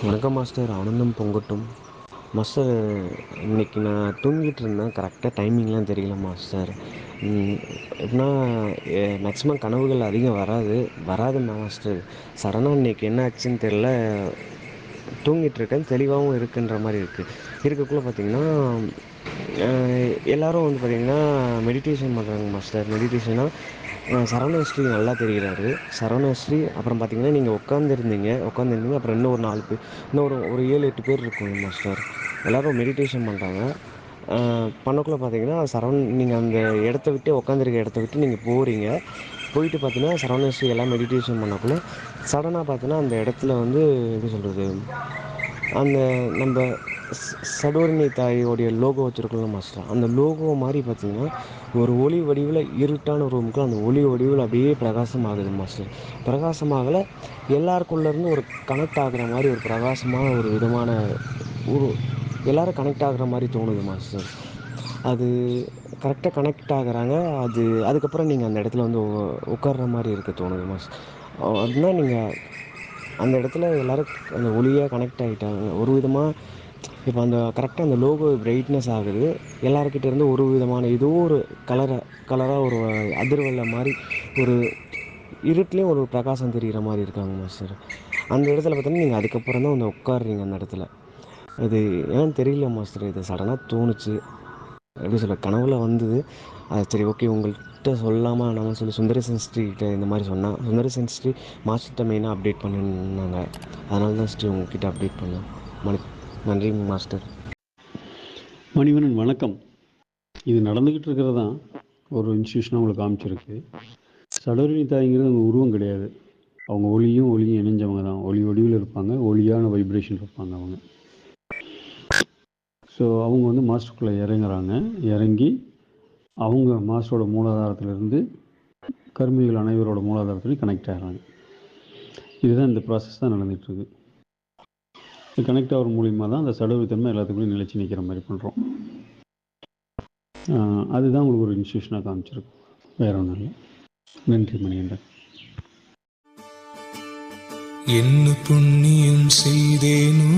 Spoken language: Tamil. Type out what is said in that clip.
வணக்கம் மாஸ்டர் ஆனந்தம் பொங்கட்டும். மாஸ்டர் இன்னைக்கு நான் தூங்கிட்டு இருந்தேன். கரெக்டாக டைமிங்லாம் தெரியல மாஸ்டர் எப்படின்னா மேக்ஸிமம் கனவுகள் அதிகம் வராது. வராதுன்னா மாஸ்டர் சடனாக இன்னைக்கு என்ன ஆச்சுன்னு தெரில தூங்கிட்டுருக்கேன் தெளிவாகவும் இருக்குன்ற மாதிரி இருக்குது இருக்கக்குள்ளே பார்த்தீங்கன்னா எல்லோரும் வந்து பார்த்தீங்கன்னா மெடிடேஷன் பண்ணுறாங்க மாஸ்டர் மெடிடேஷன்னா சரவணஸ்ரீ நல்லா தெரிகிறாரு. சரவணஸ்ரீ அப்புறம் பார்த்தீங்கன்னா நீங்கள் உட்காந்துருந்தீங்க உட்காந்துருந்தீங்க அப்புறம் இன்னும் ஒரு நாலு பேர் இன்னும் ஒரு ஒரு ஏழு எட்டு பேர் இருக்கோங்க மாஸ்டர் எல்லோரும் மெடிடேஷன் பண்ணுறாங்க பண்ணக்குள்ளே பார்த்தீங்கன்னா சரவண் நீங்கள் அந்த இடத்த விட்டு உட்காந்துருக்க இடத்த விட்டு நீங்கள் போகிறீங்க போயிட்டு பார்த்தீங்கன்னா சரவணஸ்ரீ எல்லாம் மெடிடேஷன் பண்ணக்குள்ள சடனாக பார்த்தீங்கன்னா அந்த இடத்துல வந்து எப்படி சொல்கிறது அந்த நம்ம ஸ் தாயோடைய லோகோ வச்சுருக்கோம் மாஸ்டர் அந்த லோகோ மாதிரி பார்த்தீங்கன்னா ஒரு ஒளி வடிவில் இருட்டான ரூமுக்கு அந்த ஒளி வடிவில் அப்படியே பிரகாசம் ஆகுது மாஸ்டர் பிரகாசமாகல எல்லாருக்குள்ளேருந்து ஒரு கனெக்ட் ஆகுற மாதிரி ஒரு பிரகாசமான ஒரு விதமான ஒரு எல்லோரும் கனெக்ட் ஆகிற மாதிரி தோணுது மாஸ்டர் அது கரெக்டாக கனெக்ட் ஆகுறாங்க. அது அதுக்கப்புறம் நீங்கள் அந்த இடத்துல வந்து உட்கார்ற மாதிரி இருக்க தோணுது மாஸ்டர் அப்படின்னா நீங்கள் அந்த இடத்துல எல்லோரும் அந்த ஒளியாக கனெக்ட் ஆகிட்டாங்க ஒரு விதமாக இப்போ அந்த கரெக்டாக அந்த லோகோ பிரைட்னஸ் ஆகுது. எல்லாருக்கிட்ட இருந்து ஒரு விதமான ஏதோ ஒரு கலரை கலராக ஒரு அதிர்வலை மாதிரி ஒரு இருட்டுலேயும் ஒரு பிரகாசம் தெரிகிற மாதிரி இருக்காங்க மாஸ்டர் அந்த இடத்துல பார்த்தோன்னா நீங்கள் அதுக்கப்புறம் தான் வந்து உட்காடுறீங்க அந்த இடத்துல. அது ஏன்னு தெரியல மாஸ்டர் இது சடனாக தோணுச்சு. எப்படி சொல்ல கனவுல வந்தது. அது சரி ஓகே உங்கள்கிட்ட சொல்லாமல் நம்ம சொல்லி சுந்தரேசன் ஸ்ரீகிட்ட இந்த மாதிரி சொன்னால் சுந்தரேசன் ஸ்ரீ மாஸ்டர்கிட்ட மெயினாக அப்டேட் பண்ணுன்னாங்க அதனால தான் ஸ்ரீ உங்ககிட்ட அப்டேட் பண்ணேன். மணி நன்றி மாஸ்டர். மணிவனன் வணக்கம். இது நடந்துக்கிட்டு இருக்கிறது? தான் ஒரு இன்ஸ்டியூஷனாக உங்களுக்கு காமிச்சிருக்கு. சடோரணி தாய்ங்கிறது அவங்க உருவம் கிடையாது. அவங்க ஒளியும் ஒளியும் இணைஞ்சவங்க தான். ஒளி ஒளியில் இருப்பாங்க. ஒளியான வைப்ரேஷன் இருப்பாங்க அவங்க. ஸோ அவங்க வந்து மாஸ்டருக்குள்ளே இறங்குறாங்க. இறங்கி அவங்க மாஸ்டரோட மூலாதாரத்திலிருந்து கர்மிகள் அனைவரோட மூலாதாரத்துலையும் கனெக்ட் ஆகிறாங்க இதுதான் இந்த ப்ராசஸ் தான் நடந்துகிட்ருக்கு. இது கனெக்ட் ஆகிற மூலியமாக தான் அந்த சடவுத்தன்மை எல்லாத்துக்குள்ளேயும் நிலச்சி நிற்கிற மாதிரி பண்ணுறோம் அதுதான் உங்களுக்கு ஒரு இன்ஸ்டியூஷனாக காமிச்சிருக்கும். வேற ஒன்றும் இல்லை. நன்றி மணிகண்டன். என்ன புண்ணியம் செய்தேனோ